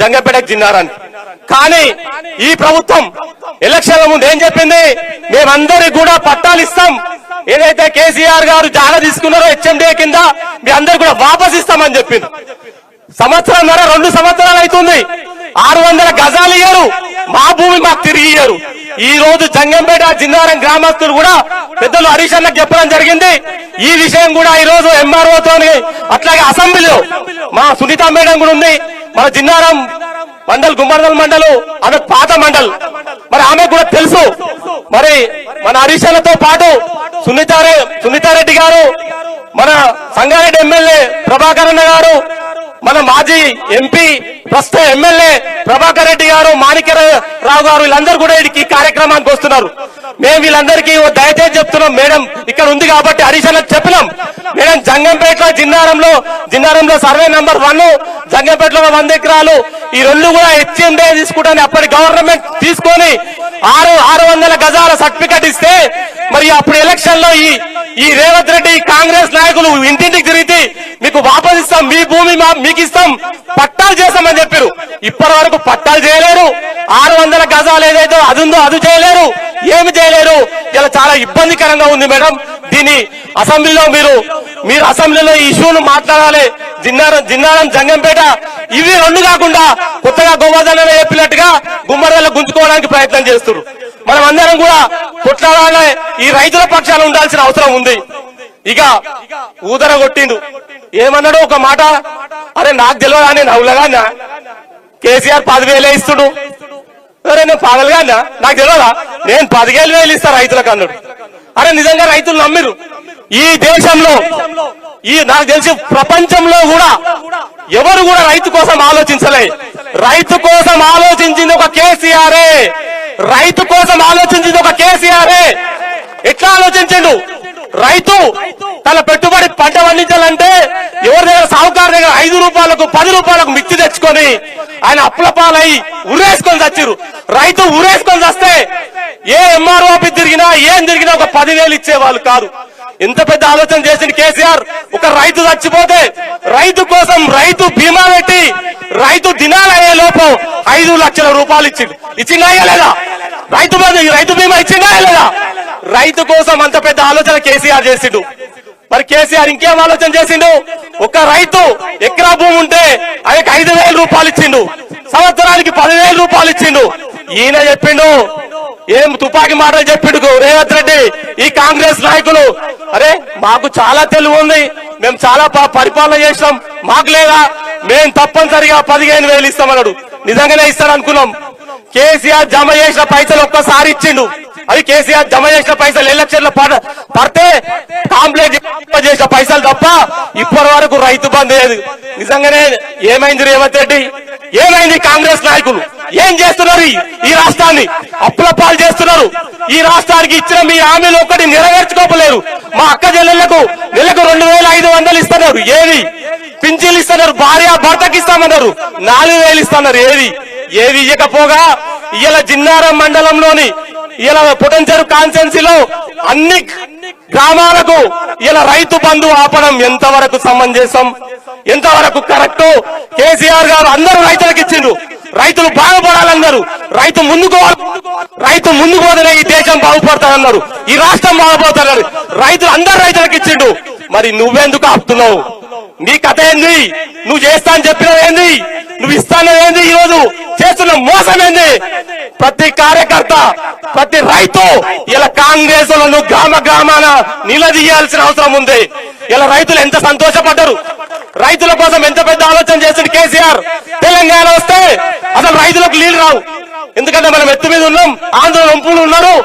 జంగపేటకు జిన్నారాన్ని కానీ ఈ ప్రభుత్వం ఎలక్షన్ల ముందు ఏం చెప్పింది? మేమందరికి కూడా పట్టాలు ఇస్తాం. ఏదైతే కేసీఆర్ గారు జాగా తీసుకున్నారో హెచ్ఎండిఏ కింద మీ అందరు కూడా వాపస్ ఇస్తామని చెప్పింది. సంవత్సరం రెండు సంవత్సరాలు అవుతుంది. ఆరు వందల గజాలు ఇయ్యరు. మా భూమి మాకు తిరిగి ఇయ్యరు. ఈ రోజు జంగంపేట జిన్నారం గ్రామస్తులు కూడా పెద్దలు హరీష్ అన్నకు చెప్పడం జరిగింది. ఈ విషయం కూడా ఈ రోజు ఎంఆర్ఓతో అట్లాగే అసెంబ్లీలో మా సునీత మేడం కూడా ఉంది. మన జిన్నారం మండల్ గుమ్మర్దల్ మండలు ఆమె పాత మండల్. మరి ఆమె కూడా తెలుసు. మరి మన హరీష్ పాటు సునీతారె సునీతారెడ్డి గారు మన సంగారెడ్డి ఎమ్మెల్యే ప్రభాకర్ అన్న గారు మన మాజీ ఎంపీ ప్రస్తుత ఎమ్మెల్యే ప్రభాకర్ రెడ్డి గారు మాణిక్యరావు గారు వీళ్ళందరూ కూడా ఈ కార్యక్రమానికి వస్తున్నారు. మేము వీళ్ళందరికీ దయచేసి చెప్తున్నాం మేడం ఇక్కడ ఉంది కాబట్టి హరీష్ చెప్పినాం. మేడం జంగంపేట జిన్నారంలో జిన్నారంలో సర్వే నంబర్ వన్ జంగంపేటలో వంద ఎకరాలు. ఈ రెండు కూడా హెచ్ఎండే తీసుకుంటాను అప్పటి గవర్నమెంట్ తీసుకొని ఆరు ఆరు వందల గజాల సర్టిఫికెట్ ఇస్తే మరి అప్పుడు ఎలక్షన్లో ఈ ఈ రేవంత్ రెడ్డి కాంగ్రెస్ నాయకులు ఇంటింటికి తిరిగి మీకు వాపస్ ఇస్తాం మీ భూమి మీకు ఇస్తాం. పట్టాలు చేస్తామని చెప్పారు. ఇప్పటి వరకు పట్టాలు చేయలేరు. ఆరు వందల గజాలు ఏదైతే అది ఉందో అది చేయలేరు. ఏమి చేయలేరు. ఇలా చాలా ఇబ్బందికరంగా ఉంది మేడం. దీన్ని అసెంబ్లీలో మీరు మీరు అసెంబ్లీలో ఈ ఇష్యూను మాట్లాడాలి. జిన్నారం జిన్నారం జంగంపేట. ఇవి రెండు కాకుండా కొత్తగా గోవర్ధన చెప్పినట్టుగా గుమ్మడిలో గుంజుకోవడానికి ప్రయత్నం చేస్తున్నారు మనం అందరం కూడా కొట్లాడాలి ఈ రైతుల పక్షాలు ఉండాల్సిన అవసరం ఉంది. ఇక ఊదర కొట్టిండు. ఏమన్నాడు ఒక మాట? అరే నాకు తెలియదా నేను అవులగానా కేసీఆర్ పదివేలే ఇస్తుడు. అరే నేను పగలగానా నాకు తెలియదా? నేను పదివేలు వేలు ఇస్తా రైతులకు అన్నాడు. అరే నిజంగా రైతులు నమ్మిరు ఈ దేశంలో ఈ నాకు తెలిసి ప్రపంచంలో కూడా ఎవరు కూడా రైతు కోసం ఆలోచించలే. రైతు కోసం ఆలోచించింది ఒక కేసీఆరే. రైతు కోసం ఆలోచించింది ఒక కేసీఆరే. ఎట్లా ఆలోచించండు? రైతు తన పెట్టుబడి పంట పండించాలంటే ఎవరి దగ్గర సాహుకారు దగ్గర ఐదు రూపాయలకు పది రూపాయలకు మిక్సి తెచ్చుకొని ఆయన అప్పుల పాలై ఉరేసుకొని చచ్చిరు రైతు ఉరేసుకొని చస్తే ఏ ఎంఆర్ఓ తిరిగినా ఏం తిరిగినా ఒక పదివేలు ఇచ్చేవాళ్ళు కాదు. ఎంత పెద్ద ఆలోచన చేసిన కేసీఆర్? ఒక రైతు చచ్చిపోతే రైతు కోసం రైతు బీమా పెట్టి రైతు దినాలు అయ్యే లోపు ఐదు లక్షల రూపాయలు ఇచ్చిండు. ఇచ్చిందా లేదా? రైతు రైతు బీమా ఇచ్చిందా లేదా? రైతు కోసం అంత పెద్ద ఆలోచన కేసీఆర్ చేసిండు. మరి కేసీఆర్ ఇంకేం ఆలోచన చేసిండు? ఒక రైతు ఎకరా భూమి ఉంటే ఆయనకు ఐదు వేల రూపాయలు ఇచ్చిండు. సంవత్సరానికి పదివేల రూపాయలు ఇచ్చిండు. ఈయన చెప్పిండు ఏం తుపాకీ మాటలు చెప్పిండు రేవంత్ రెడ్డి ఈ కాంగ్రెస్ నాయకులు. అరే మాకు చాలా తెలివి ఉంది. మేము చాలా ప- పరిపాలన చేసినాం. మాకు లేదా? మేము తప్పనిసరిగా పదిహేను వేలు ఇస్తామన్నాడు. నిజంగానే ఇస్తాడు అనుకున్నాం కేసీఆర్ జమ చేసిన పైసలు ఒక్కసారి ఇచ్చిండు. అది కేసీఆర్ జమ చేసిన పైసలు ఎలక్షన్ల పడ- పడితే కాంప్లైంట్ చేసిన పైసలు తప్ప ఇప్పటి వరకు రైతు బంద్ లేదు. నిజంగానే ఏమైంది రేవంత్ రెడ్డి? ఏమైంది కాంగ్రెస్ నాయకులు? ఏం చేస్తున్నారు ఈ- ఈ రాష్ట్రాన్ని? అప్పుల పాలు చేస్తున్నారు. ఈ రాష్ట్రానికి ఇచ్చిన మీ హామీలు ఒక్కటి నెరవేర్చుకోపలేరు మా అక్క చెల్లెళ్ళకు నెలకు రెండు వేల ఐదు వందలు ఇస్తున్నారు. ఏది? పింఛన్లు ఇస్తున్నారు. భార్య భర్తకి ఇస్తామన్నారు. నాలుగు వేలు ఇస్తున్నారు. ఏది? ఏది ఇవ్వకపోగా ఇవాళ జిన్నారం మండలంలోని ఇలా పుటంచెరు కాన్సెన్సీలో అన్ని గ్రామాలకు ఇలా రైతు బంధు ఆపడం ఎంతవరకు సమంజసం? ఎంతవరకు కరెక్ట్? కేసీఆర్ గారు అందరూ రైతులకు ఇచ్చిండ్రు. రైతులు బాగుపడాలన్నారు. రైతు ముందుకు రైతు ముందుకు పోతేనే ఈ దేశం బాగుపడతానన్నారు. ఈ రాష్ట్రం బాగుపడతానన్నారు. రైతులు అందరు రైతులకు ఇచ్చిండు మరి నువ్వెందుకు ఆపుతున్నావు? నీ కథ ఏంది? నువ్వు చేస్తా అని చెప్పినవి ఏంది? నువ్వు ఇస్తానవి ఏంది? ఈ రోజు చేస్తున్న మోసం ఏంది? ప్రతి కార్యకర్త ప్రతి రైతు ఇలా కాంగ్రెస్లను గ్రామ గ్రామాన నిలదీయాల్సిన అవసరం ఉంది. ఇలా రైతులు ఎంత సంతోషపడ్డారు? రైతుల కోసం ఎంత పెద్ద ఆలోచన చేసింది కేసీఆర్? తెలంగాణ వస్తే అసలు రైతులకు నీళ్ళు రావు. ఎందుకంటే మనం ఎత్తు మీద ఉన్నాం ఆంధ్ర వంపులు ఉన్నారు.